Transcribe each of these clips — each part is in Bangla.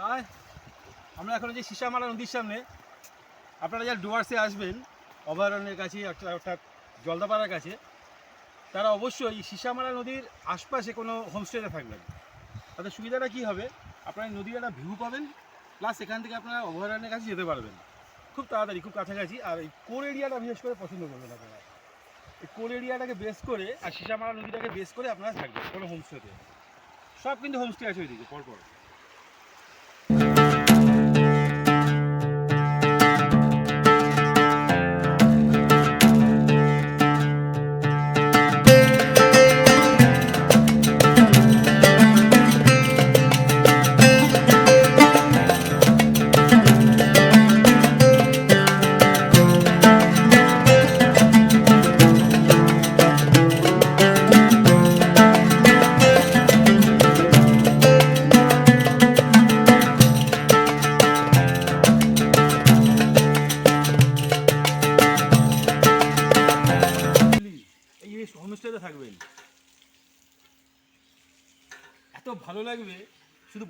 হাই, আমরা এখন যে সিসামারা নদীর সামনে। আপনারা যারা ডুয়ার্সে আসবেন, অভয়ারণ্যের কাছে, অর্থাৎ জলদাপাড়ার কাছে, তারা অবশ্যই সিসামারা নদীর আশপাশে কোনো হোমস্টেতে থাকবেন। তাদের সুবিধাটা কী হবে? আপনারা নদীর একটা ভিউ পাবেন প্লাস এখান থেকে আপনারা অভয়ারণ্যের কাছে যেতে পারবেন। খুব তাড়াতাড়ি, খুব কাছাকাছি, আর এই কোর এরিয়াটা বিশেষ করে পছন্দ করবেন আপনারা। এই কোর এরিয়াটাকে বেস করে আর সিসামারা নদীটাকে বেস করে আপনারা থাকবেন কোনো হোমস্টেতে সব কিন্তু হোমস্টে আছে ওইদিকে, পরপর।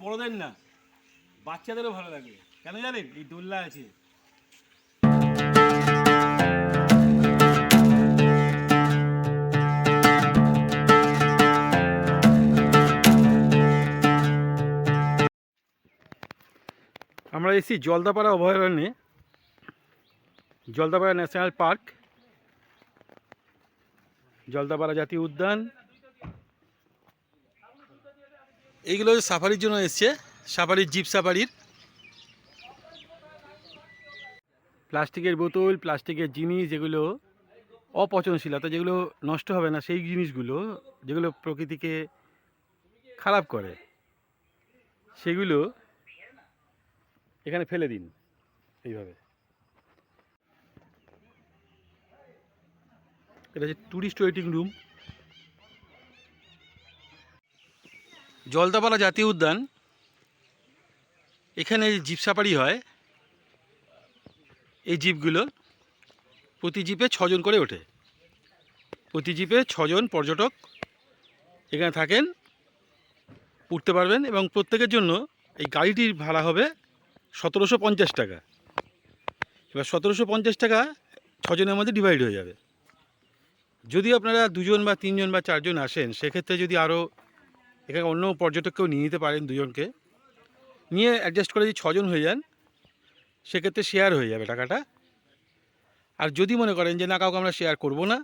বড়দের না, বাচ্চাদেরও ভালো লাগবে কেন জানেন? এই দোল্লা আছে। আমরা এসেছি Jaldapara অভয়ারণ্যে। Jaldapara national park. Jaldapara জাতীয় উদ্যান। এইগুলো সাফারির জন্য এসছে, সাফারির, জিপ সাফারির। প্লাস্টিকের বোতল, প্লাস্টিকের জিনিস, যেগুলো অপচনশীল, অর্থাৎ যেগুলো নষ্ট হবে না, সেই জিনিসগুলো, যেগুলো প্রকৃতিকে খারাপ করে, সেগুলো এখানে ফেলে দিন, এইভাবে। এটা হচ্ছে ট্যুরিস্ট ওয়েটিং রুম জলদাপাড়া জাতীয় উদ্যান, এখানে জিপ সাফারি হয়, এই জিপগুলো প্রতি জিপে ছজন করে ওঠে। প্রতি জিপে ছজন পর্যটক এখানে থাকেন, উঠতে পারবেন এবং প্রত্যেকের জন্য এই গাড়িটির ভাড়া হবে সতেরোশো পঞ্চাশ টাকা। এবার সতেরোশো পঞ্চাশ টাকা ছজনের মধ্যে ডিভাইড হয়ে যাবে। যদি আপনারা দুজন বা তিনজন বা চারজন আসেন, সেক্ষেত্রে যদি আরও এখানে অন্য পর্যটককেও নিয়ে নিতে পারেন দুজনকে। নিয়ে অ্যাডজাস্ট করে যদি ছজন হয়ে যান, সেক্ষেত্রে শেয়ার হয়ে যাবে টাকাটা। আর যদি মনে করেন যে না, কাউকে আমরা শেয়ার করব না,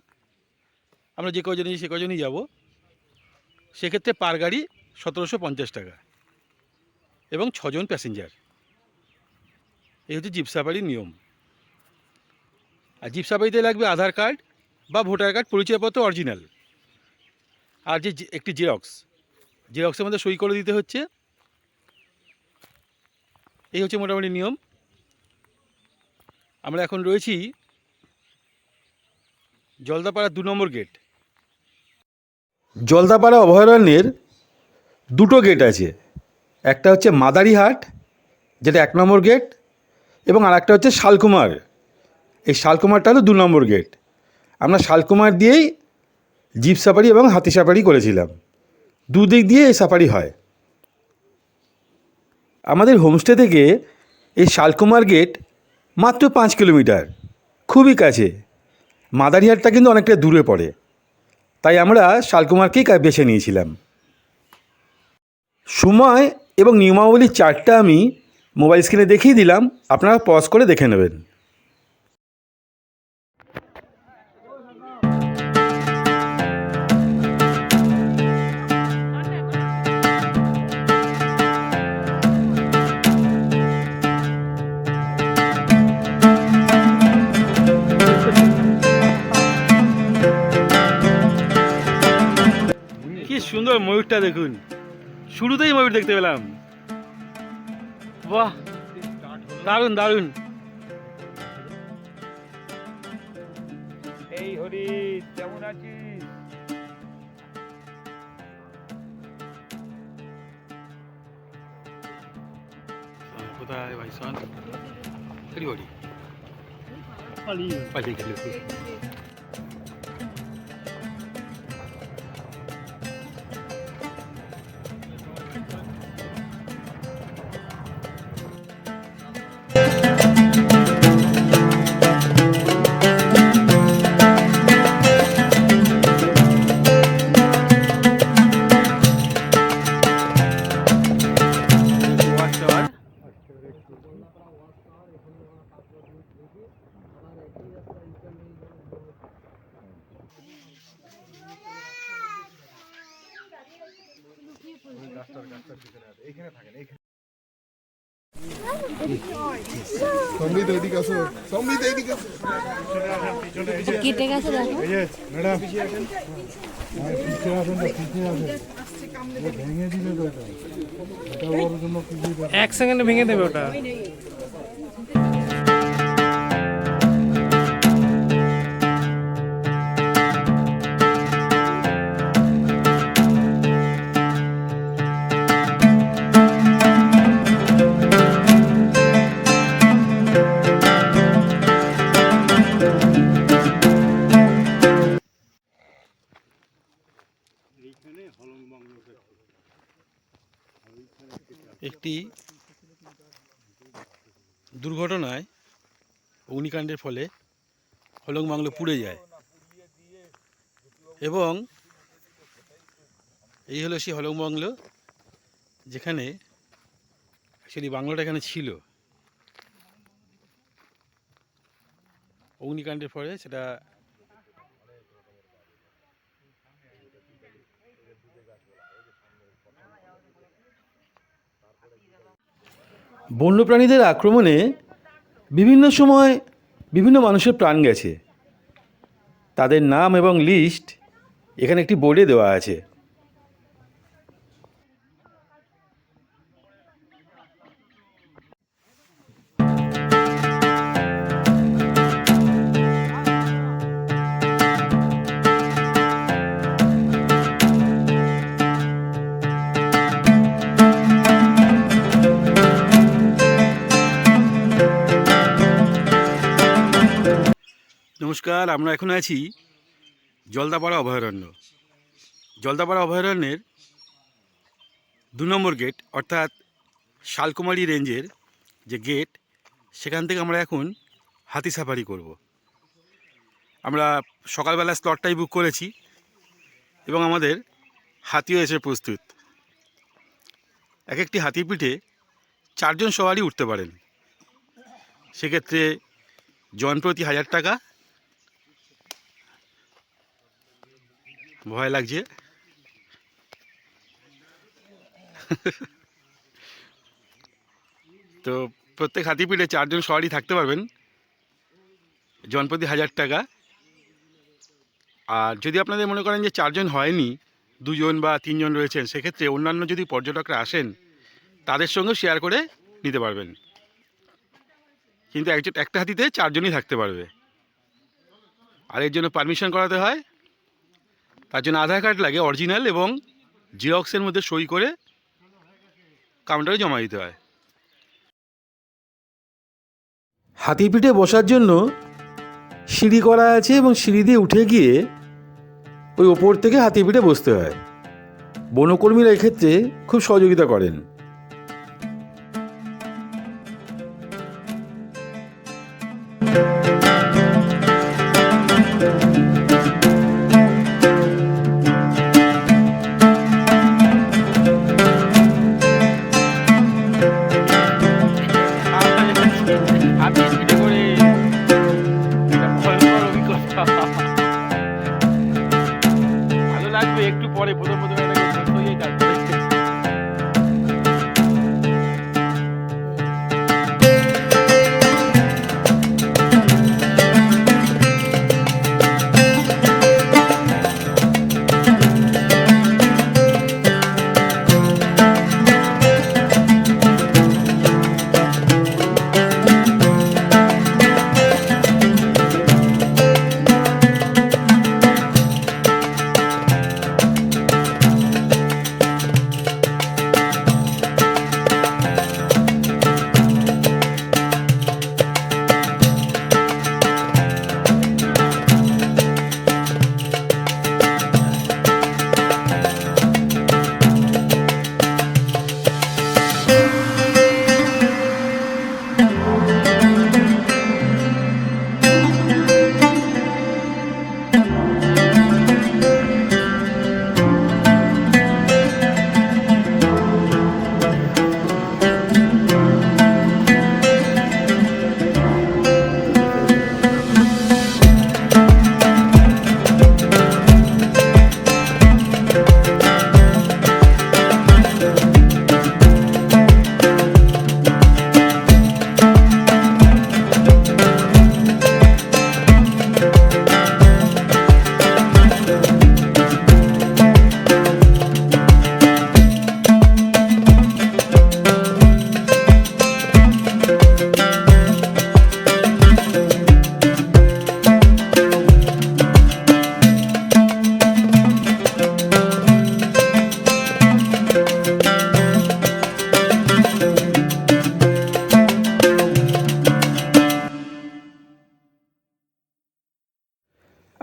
আমরা যে কজনই, সে কজনই যাব, সেক্ষেত্রে পার গাড়ি সতেরোশো পঞ্চাশ টাকা এবং ছজন প্যাসেঞ্জার এই হচ্ছে জিপ সাফারির নিয়ম। আর জিপ সাফারিতে লাগবে আধার কার্ড বা ভোটার কার্ড, পরিচয়পত্র অরিজিনাল আর যে একটি জেরক্স জেরক্সের মধ্যে সই করে দিতে হচ্ছে। এই হচ্ছে মোটামুটি নিয়ম। আমরা এখন রয়েছি জলদাপাড়া দু নম্বর গেট জলদাপাড়া অভয়ারণ্যের দুটো গেট আছে। একটা হচ্ছে মাদারিহাট, যেটা এক নম্বর গেট এবং আর একটা হচ্ছে শালকুমার। এই শালকুমারটা হলো দু নম্বর গেট আমরা শালকুমার দিয়েই জিপ সাফারি এবং হাতি সাফারি করেছিলাম। দুদিক দিয়ে এই সাফারি হয়। আমাদের হোমস্টে থেকে এই শালকুমার গেট মাত্র পাঁচ কিলোমিটার, খুবই কাছে। মাদারিহাটটা কিন্তু অনেকটা দূরে পড়ে। তাই আমরা শালকুমারকেই বেছে নিয়েছিলাম। সময় এবং নিয়মাবলী চারটা আমি মোবাইল স্ক্রিনে দেখিয়ে দিলাম, আপনারা পজ করে দেখে নেবেন। সুন্দর ময়ূরটা দেখুন। শুরুতেই ময়ূর দেখতে পেলাম। বাহ দারুণ দারুণ। এই হরি কেমন আছিস? কোথায় ভাই সন খেলি বাড়ি পালিয়ে গেল। সম্বিত এদিকে আসো। সম্বিত এদিকে আসো। কেটে গেছে দেখো। ম্যাডাম পিছিয়ে আসেন না পিছিয়ে আসেন ভেঙে দিলে তো এটা এটা ওর জন্য এক সেকেন্ডে ভেঙে দেবে ওটা? একটি দুর্ঘটনায় অগ্নিকাণ্ডের ফলে হলং বাংলো পুড়ে যায়। এবং এই হলো সেই হলং বাংলো যেখানে অ্যাকচুয়ালি বাংলোটা এখানে ছিল। অগ্নিকাণ্ডের ফলে সেটা বন্যপ্রাণীদের আক্রমণে বিভিন্ন সময় বিভিন্ন মানুষের প্রাণ গেছে। তাদের নাম এবং লিস্ট এখানে একটি বোর্ডে দেওয়া আছে। নমস্কার, আমরা এখন আছি জলদাপাড়া অভয়ারণ্য। জলদাপাড়া অভয়ারণ্যের দু নম্বর গেট অর্থাৎ শালকুমারী রেঞ্জের যে গেট সেখান থেকে আমরা এখন হাতি সাফারি করব। আমরা সকালবেলা স্লটটাই বুক করেছি এবং আমাদের হাতিও এসে প্রস্তুত। এক একটি হাতির পিঠে চারজন সবারই উঠতে পারেন। সেক্ষেত্রে জন প্রতি হাজার টাকা ভয় লাগছে? তো প্রত্যেক হাতি পিঠে চারজন সবারই থাকতে পারবেন। জনপ্রতি হাজার টাকা। আর যদি আপনাদের মনে করেন যে চারজন হয়নি, দুজন বা তিনজন রয়েছেন, সেক্ষেত্রে অন্যান্য যদি পর্যটকরা আসেন, তাদের সঙ্গে শেয়ার করে নিতে পারবেন। কিন্তু একজন, একটা হাতিতে চারজনই থাকতে পারবে। আর এর জন্য পারমিশন করাতে হয়। তার জন্য আধার কার্ড লাগে অরিজিনাল এবং জিরক্সের মধ্যে সই করে কাউন্টারে জমা দিতে হয়। হাতিপিঠে বসার জন্য সিঁড়ি করা আছে এবং সিঁড়ি দিয়ে উঠে গিয়ে ওই ওপর থেকে হাতিপিঠে বসতে হয়। বনকর্মীরা এক্ষেত্রে খুব সহযোগিতা করেন।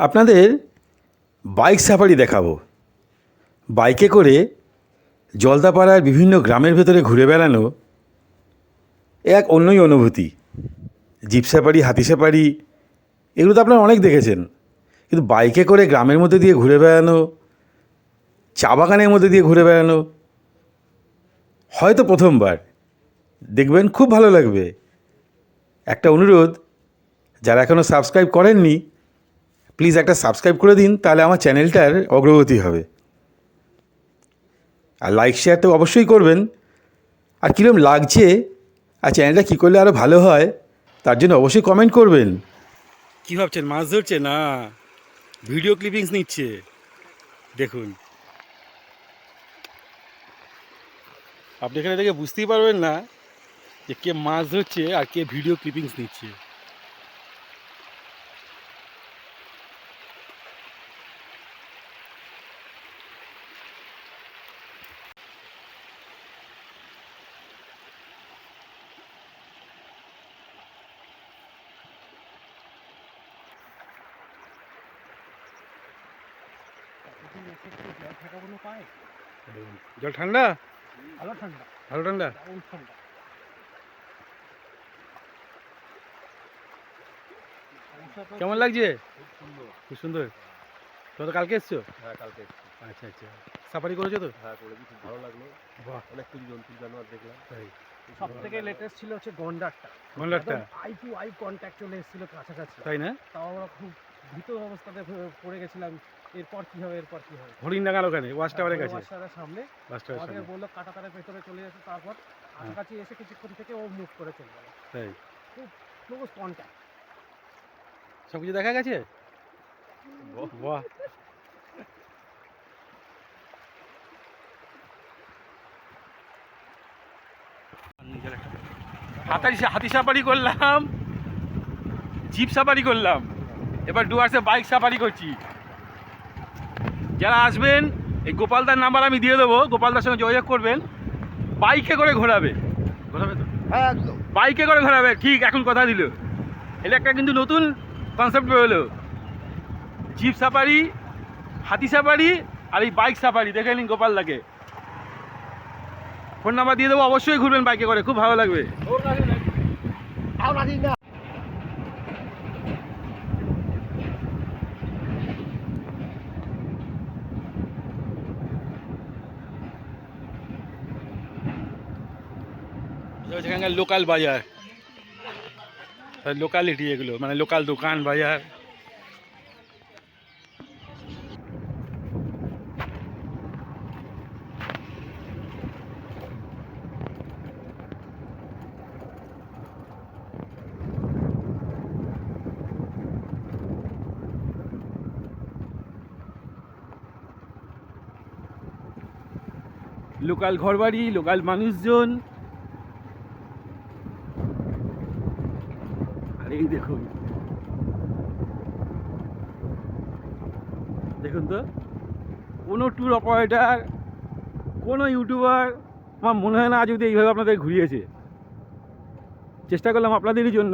আপনাদের বাইক সাফারি দেখাবো। বাইকে করে জলদাপাড়ার বিভিন্ন গ্রামের ভেতরে ঘুরে বেড়ানো এক অন্যই অনুভূতি। জিপ সাফারি, হাতি সাফারি, এগুলো তো আপনারা অনেক দেখেছেন। কিন্তু বাইকে করে গ্রামের মধ্যে দিয়ে ঘুরে বেড়ানো, চা বাগানের মধ্যে দিয়ে ঘুরে বেড়ানো, হয়তো প্রথমবার। দেখবেন খুব ভালো লাগবে। একটা অনুরোধ, যারা এখনও সাবস্ক্রাইব করেননি প্লিজ একটা সাবস্ক্রাইব করে দিন, তাহলে আমার চ্যানেলটার অগ্রগতি হবে। আর লাইক শেয়ার তো অবশ্যই করবেন। আর কীরকম লাগছে, আর চ্যানেলটা কী করলে আরও ভালো হয়, তার জন্য অবশ্যই কমেন্ট করবেন। কী ভাবছেন? মাছ ধরছে? না। ভিডিও ক্লিপিংস নিচ্ছে। দেখুন। আপনি এখানে দেখে বুঝতেই পারবেন না যে কে মাছ ধরছে আর কে ভিডিও ক্লিপিংস নিচ্ছে। জল ঠান্ডা? ভালো ঠান্ডা। ভালো ঠান্ডা? ঠান্ডা। কেমন লাগছে? খুব সুন্দর। তোমরা তো কালকে এসছো? হ্যাঁ কালকে আচ্ছা আচ্ছা। সাফারি করেছ তো? হ্যাঁ করেছি খুব ভালো লাগল। বাহ। অনেক কিছু জন্তু জানোয়ার দেখলাম। তাই। সব থেকে লেটেস্ট ছিল হচ্ছে গন্ডারটা। গন্ডারটা? আই টু আই কন্ট্যাক্ট চলে এসেছিল কাছাকাছি। তাই না? তাও আমরা খুব ভীত অবস্থাতে পড়ে গেছিলাম। এরপর কি হবে এরপর কি হবে? ওখানে ওয়াশ টাওয়ারের কাছে। সামনে। ওয়াশ টাওয়ারের সামনে। বলল ভেতরে চলে যেতে তারপর কাছাকাছি এসে কিছুক্ষণ থেকে ও মুভ করে চলে গেল। তাই। ক্লোজ কন্ট্যাক্ট সব কিছু দেখা গেছে? বাহ হাতারি হাতি সাফারি করলাম জিপ সাফারি করলাম। এবার ডুয়ার্সে বাইক সাফারি করছি। যারা আসবেন এই গোপালদার নাম্বার আমি দিয়ে দেবো। গোপালদার সঙ্গে যোগাযোগ করবেন। বাইকে করে ঘোরাবে। ঘোরাবে তো? হ্যাঁ একদম। বাইকে করে ঘোরাবে। ঠিক এখন কথা দিল। এটা একটা কিন্তু নতুন কনসেপ্ট বেরোলো জিপ সাফারি হাতি সাফারি আর এই বাইক সাফারি দেখে নিন গোপালদাকে ফোন নাম্বার দিয়ে দেবো। অবশ্যই ঘুরবেন বাইকে করে। খুব ভালো লাগবে। এখানকার লোকাল বাজার। লোকালিটি এগুলো মানে লোকাল দোকান বাজার। লোকাল ঘরবাড়ি লোকাল মানুষজন এই দেখুন। দেখুন তো, কোনো ট্যুর অপারেটার কোনো ইউটিউবার আমার মনে হয় না আজ এইভাবে আপনাদের ঘুরিয়েছে। চেষ্টা করলাম আপনাদেরই জন্য।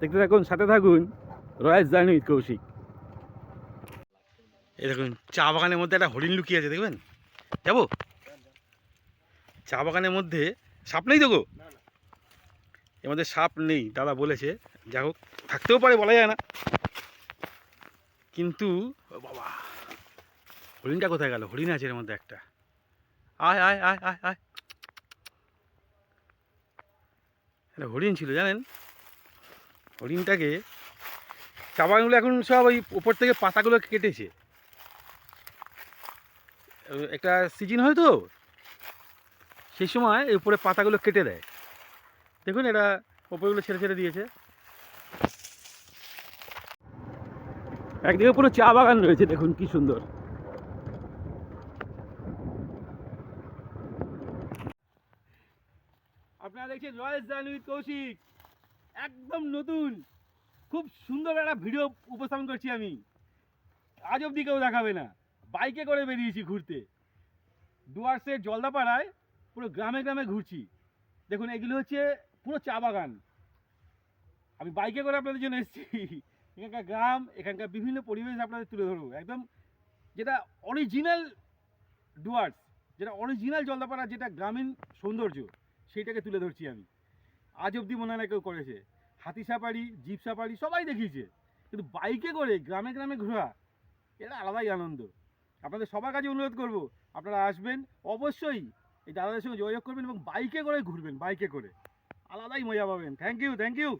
দেখতে থাকুন, সাথে থাকুন, রয়্যাল জার্নি উইথ কৌশিক। এই দেখুন, চা বাগানের মধ্যে একটা হরিণ লুকিয়ে আছে, দেখবেন? যাব? চা বাগানের মধ্যে সাপ নেই তো গো? মধ্যে সাপ নেই, দাদা বলেছে। যাই হোক, থাকতেও পারে বলা যায় না। কিন্তু বাবা, হরিণটা কোথায় গেল? হরিণ আছে এর মধ্যে একটা। আয় আয় আয় আয় আয়। একটা হরিণ ছিল, জানেন? হরিণটাকে চাবাগুলো এখন সব ওই উপর থেকে পাতাগুলো কেটেছে। একটা সিজন হয় তো, সেই সময় উপরে পাতাগুলো কেটে দেয়। দেখুন এটা ওপরগুলো ছেড়ে ছেড়ে দিয়েছে। একদিকে পুরো চা বাগান রয়েছে, দেখুন কি সুন্দর। আপনারা দেখছেন রয়েল উইথ কৌশিক একদম নতুন, খুব সুন্দর একটা ভিডিও উপস্থাপন করছি আমি। আজ অব্দি কেউ দেখাবে না। বাইকে করে বেরিয়েছি ঘুরতে। ডুয়ার্সের জলদাপাড়ায় পুরো গ্রামে গ্রামে ঘুরছি। দেখুন, এগুলো হচ্ছে পুরো চা বাগান। আমি বাইকে করে আপনাদের জন্য এসেছি। এখানকার গ্রাম, এখানকার বিভিন্ন পরিবেশ আপনাদের তুলে ধরবো। একদম যেটা অরিজিনাল ডুয়ার্স, যেটা অরিজিনাল জলদাপাড়া, যেটা গ্রামীণ সৌন্দর্য, সেইটাকে তুলে ধরছি আমি। আজ অবধি মনে হয় কেউ করেছে। হাতি সাফারি, জিপ সাফারি, সবাই দেখিয়েছে। কিন্তু বাইকে করে গ্রামে গ্রামে ঘোরা, এটা আলাদাই আনন্দ। আপনাদের সবার কাছে অনুরোধ করব, আপনারা আসবেন, অবশ্যই এই দাদাদের সঙ্গে যোগাযোগ করবেন এবং বাইকে করে ঘুরবেন, বাইকে করে। আলাদাই মজা পাবেন। Thank you thank you